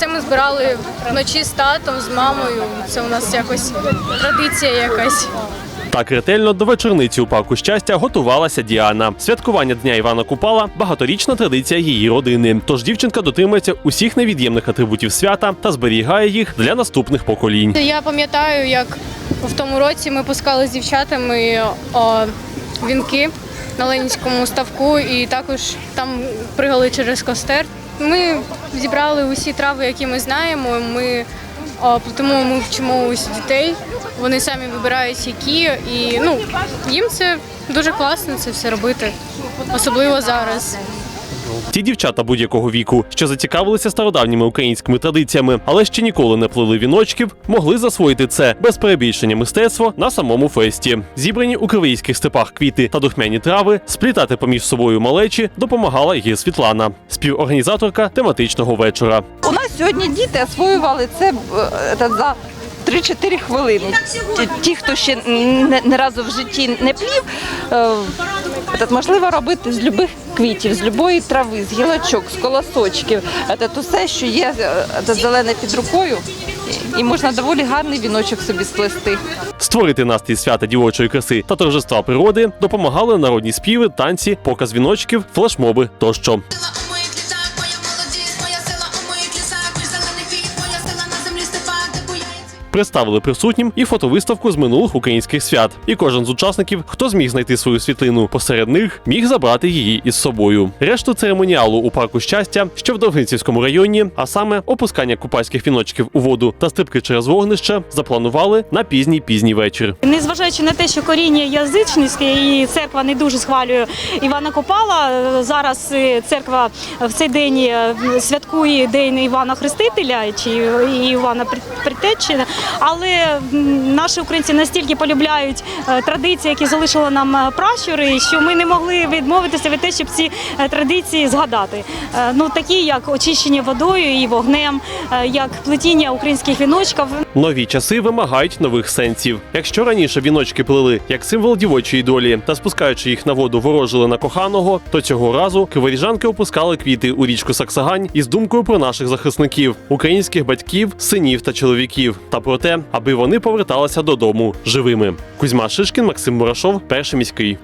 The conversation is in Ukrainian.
Це ми збирали вночі з татом, з мамою. Це у нас якось традиція якась. Так ретельно до вечорниці у парку щастя готувалася Діана. Святкування дня Івана Купала багаторічна традиція її родини. Тож дівчинка дотримується усіх невід'ємних атрибутів свята та зберігає їх для наступних поколінь. Я пам'ятаю, як в тому році ми пускали з дівчатами о, вінки на Ленінському ставку, і також там пригали через костер. Ми зібрали усі трави, які ми знаємо. Ми тому ми вчимо ось дітей. Вони самі вибирають які, і ну їм це дуже класно це все робити, особливо зараз. Ті дівчата будь-якого віку, що зацікавилися стародавніми українськими традиціями, але ще ніколи не плели віночків, могли засвоїти це без перебільшення мистецтво на самому фесті. Зібрані у кривийських степах квіти та духмяні трави, сплітати поміж собою малечі допомагала і Світлана, співорганізаторка тематичного вечора. У нас сьогодні діти освоювали це, е, за 3-4 хвилини. Ті- хто ще не, не разу в житті не плів, це можливо робити з любих квітів, з любої трави, з гілочок, з колосочків. Це усе, що є е, зелене під рукою, і можна доволі гарний віночок собі сплести. Створити настрій свята дівочої краси та торжества природи допомагали народні співи, танці, показ віночків, флешмоби тощо. Представили присутнім і фотовиставку з минулих українських свят. І кожен з учасників, хто зміг знайти свою світлину посеред них, міг забрати її із собою. Решту церемоніалу у парку щастя, що в Довгинцівському районі, а саме опускання купальських віночків у воду та стрибки через вогнище, запланували на пізній пізній вечір. Незважаючи на те, що коріння язичницьке і церква не дуже схвалює Івана Копала. Зараз е, церква в цей день е, святкує День Івана Хрестителя чи Івана Предтечі. Але наші українці настільки полюбляють е, традиції, які залишили нам е, пращури, що ми не могли відмовитися від те, щоб ці е, традиції згадати. Ну такі як очищення водою і вогнем, як плетіння українських віночків. Нові часи вимагають нових сенсів. Якщо раніше віночки плели як символ дівочої долі та спускаючи їх на воду, ворожили на коханого, то цього разу криворіжанки опускали квіти у річку Саксагань із думкою про наших захисників, українських батьків, синів та чоловіків, та про те, аби вони поверталися додому живими. Кузьма Шишкін, Максим Мурашов, перший міський.